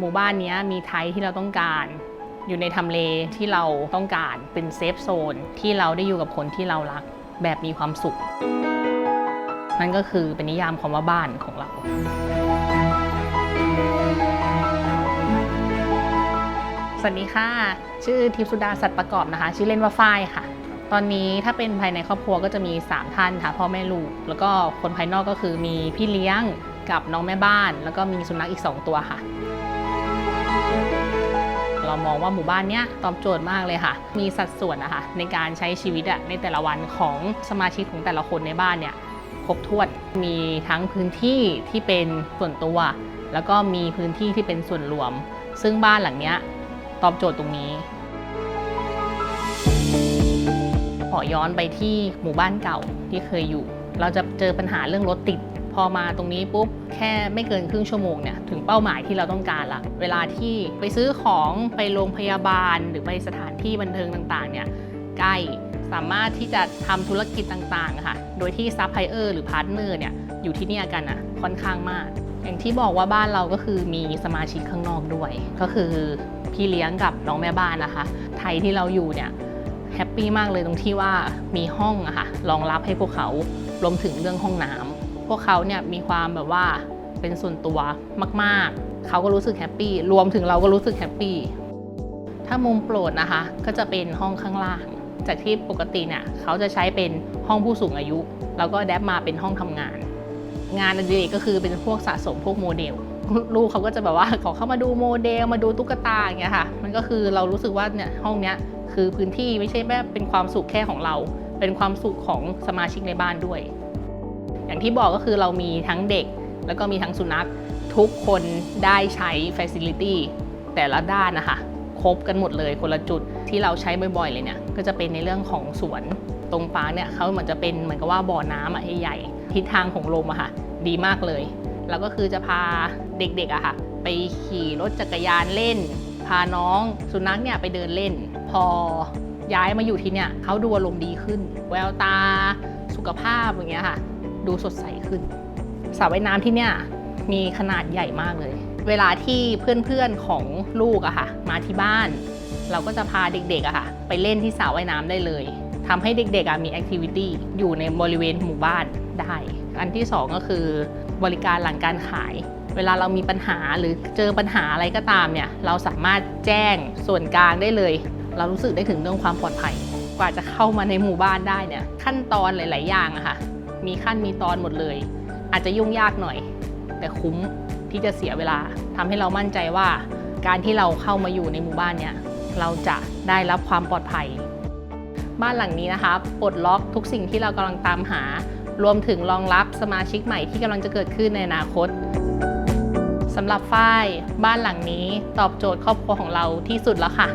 หมู่บ้านนี้มีไทยที่เราต้องการ อยู่ในทำเลที่เราต้องการเป็นเซฟโซนที่เราได้อยู่กับคนที่เรารักแบบมีความสุข นั่นก็คือเป็นนิยามคำว่าบ้านของเราสวัสดีค่ะ ชื่อทิพสุดาสัตว์ประกอบนะคะ ชื่อเล่นว่าฝ้ายค่ะ ตอนนี้ถ้าเป็นภายในครอบครัวก็จะมี 3 ท่านค่ะพ่อแม่ลูก แล้วก็คนภายนอกก็คือมีพี่เลี้ยงกับน้องแม่บ้าน แล้วก็มีสุนัขอีก 2 ตัวค่ะ มองว่าหมู่บ้านเนี้ยตอบโจทย์มากเลยค่ะ มีสัดส่วนนะคะในการใช้ชีวิตอะในแต่ละวันของสมาชิกของแต่ละคนในบ้านเนี่ยครบถ้วนมีทั้งพื้นที่ที่เป็นส่วนตัว แล้วก็มีพื้นที่ที่เป็นส่วนรวม ซึ่งบ้านหลังเนี้ยตอบโจทย์ตรงนี้ขอย้อนไปที่หมู่บ้านเก่าที่เคยอยู่ เราจะเจอปัญหาเรื่องรถติด พอมาตรงนี้ปุ๊บแค่ไม่เกินครึ่งชั่วโมงเนี่ยถึงเป้าหมายที่เราต้องการละ เวลาที่ไปซื้อของไปโรงพยาบาล หรือไปสถานที่บันเทิงต่างๆเนี่ยใกล้สามารถที่จะทำธุรกิจต่างๆค่ะ โดยที่ซัพพลายเออร์หรือพาร์ทเนอร์เนี่ยอยู่ที่นี่กันอะค่อนข้างมาก อย่างที่บอกว่าบ้านเราก็คือมีสมาชิกข้างนอกด้วย ก็คือพี่เลี้ยงกับน้องแม่บ้านนะคะ ไทยที่เราอยู่เนี่ยแฮปปี้มากเลยตรงที่ว่ามีห้องอะค่ะรองรับให้พวกเขารวมถึงเรื่องห้องน้ำพ วกเขาเนี่ยมีความแบบว่าเป็นส่วนตัวมาก ๆ เขาก็รู้สึกแฮปปี้รวมถึงเราก็รู้สึกแฮปปี้ถ้ามุมโปรดนะคะ ก็จะเป็นห้องข้างล่าง จากที่ปกติเนี่ยเขาจะใช้เป็นห้องผู้สูงอายุ แล้วก็แดบมาเป็นห้องทำงาน งานอดิเรกก็คือเป็นพวกสะสมพวกโมเดลลูกเขาก็จะแบบว่าขอเข้ามาดูโมเดลมาดูตุ๊กตาอย่างเงี้ยค่ะ มันก็คือเรารู้สึกว่าเนี่ยห้องเนี้ยคือพื้นที่ไม่ใช่แบบเป็นความสุขแค่ของเรา เป็นความสุขของสมาชิกในบ้านด้วย อย่างที่บอกก็คือเรามีทั้งเด็ก แล้วก็มีทั้งสุนัขทุกคนได้ใช้ Facility แต่ละด้านนะคะครบกันหมดเลยคนละจุดที่เราใช้บ่อยๆเลยเนี่ยก็จะเป็นในเรื่องของสวนตรงปาร์คเนี่ยเขาเหมือนจะเป็นเหมือนกับว่าบ่อน้ำอะใหญ่ๆทิศทางของลมอะค่ะ ดีมากเลย แล้วก็คือจะพาเด็กๆอะค่ะ ไปขี่รถจักรยานเล่น พาน้องสุนัขเนี่ยไปเดินเล่น พอย้ายมาอยู่ที่เนี่ยเขาดูอารมณ์ดีขึ้น แววตาสุขภาพอย่างเงี้ยค่ะ ดูสดใสขึ้นสระว่ายน้ำที่เนี่ยมีขนาดใหญ่มากเลย เวลาที่เพื่อนๆของลูกอะค่ะ มาที่บ้าน เราก็จะพาเด็กๆอะค่ะ ไปเล่นที่สระว่ายน้ำได้เลยทำให้เด็กๆมีแอคทิวิตี้อยู่ในบริเวณหมู่บ้านได้ อันที่สองก็คือบริการหลังการขาย เวลาเรามีปัญหาหรือเจอปัญหาอะไรก็ตามเนี่ย เราสามารถแจ้งส่วนกลางได้เลย เรารู้สึกได้ถึงเรื่องความปลอดภัย กว่าจะเข้ามาในหมู่บ้านได้เนี่ย ขั้นตอนหลาย ๆ อย่างอะค่ะ มีขั้นมีตอนหมดเลย อาจจะยุ่งยากหน่อย แต่คุ้มที่จะเสียเวลาทำให้เรามั่นใจว่า การที่เราเข้ามาอยู่ในหมู่บ้านเนี่ยเราจะได้รับความปลอดภัย บ้านหลังนี้นะคะปลดล็อกทุกสิ่งที่เรากำลังตามหา รวมถึงรองรับสมาชิกใหม่ที่กำลังจะเกิดขึ้นในอนาคตสำหรับฝ้ายบ้านหลังนี้ตอบโจทย์ครอบครัวของเราที่สุดแล้วค่ะ